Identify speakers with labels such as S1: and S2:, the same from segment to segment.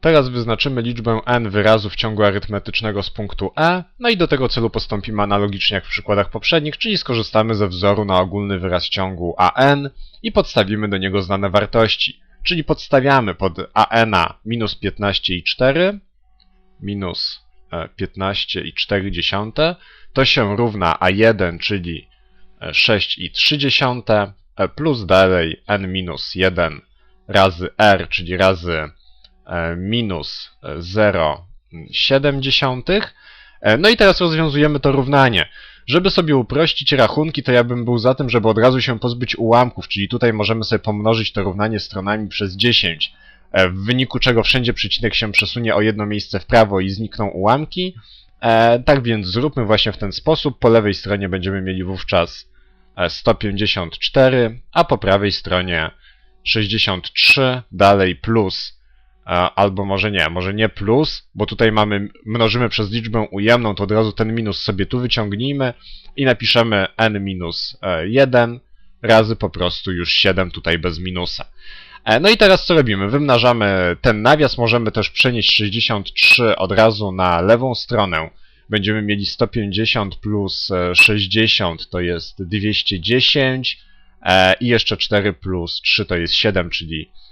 S1: Teraz wyznaczymy liczbę n wyrazów ciągu arytmetycznego z punktu E, no i do tego celu postąpimy analogicznie jak w przykładach poprzednich, czyli skorzystamy ze wzoru na ogólny wyraz ciągu an i podstawimy do niego znane wartości. Czyli podstawiamy pod an minus 15 i 4, minus e, 15 i 4 dziesiąte, to się równa a1, czyli e, 6 i 3 dziesiąte, e, plus dalej n minus 1 razy r, czyli razy e, minus 0,7. E, No i teraz rozwiązujemy to równanie. Żeby sobie uprościć rachunki, to ja bym był za tym, żeby od razu się pozbyć ułamków, czyli tutaj możemy sobie pomnożyć to równanie stronami przez 10, e, w wyniku czego wszędzie przecinek się przesunie o jedno miejsce w prawo i znikną ułamki. E, Tak więc zróbmy właśnie w ten sposób. Po lewej stronie będziemy mieli wówczas e, 154, a po prawej stronie 63, dalej plus, e, albo może nie, może nie plus, bo tutaj mamy, mnożymy przez liczbę ujemną, to od razu ten minus sobie tu wyciągnijmy i napiszemy n minus e, 1 razy po prostu już 7 tutaj bez minusa. E, No i teraz co robimy? Wymnażamy ten nawias, możemy też przenieść 63 od razu na lewą stronę. Będziemy mieli 150 plus e, 60 to jest 210 e, i jeszcze 4 plus 3 to jest 7, czyli e,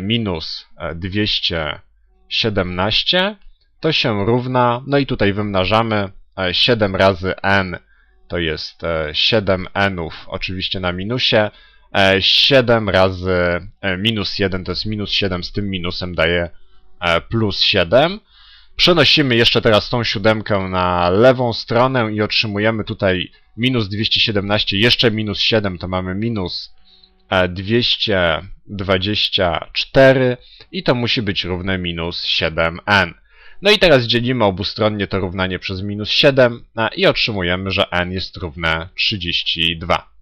S1: minus e, 217 to się równa, no i tutaj wymnażamy e, 7 razy n to jest e, 7 nów oczywiście na minusie, e, 7 razy e, minus 1 to jest minus 7, z tym minusem daje e, plus 7. Przenosimy jeszcze teraz tą siódemkę na lewą stronę i otrzymujemy tutaj minus 217, jeszcze minus 7, to mamy minus e, 224 i to musi być równe minus 7n. No i teraz dzielimy obustronnie to równanie przez minus 7 a, i otrzymujemy, że n jest równe 32.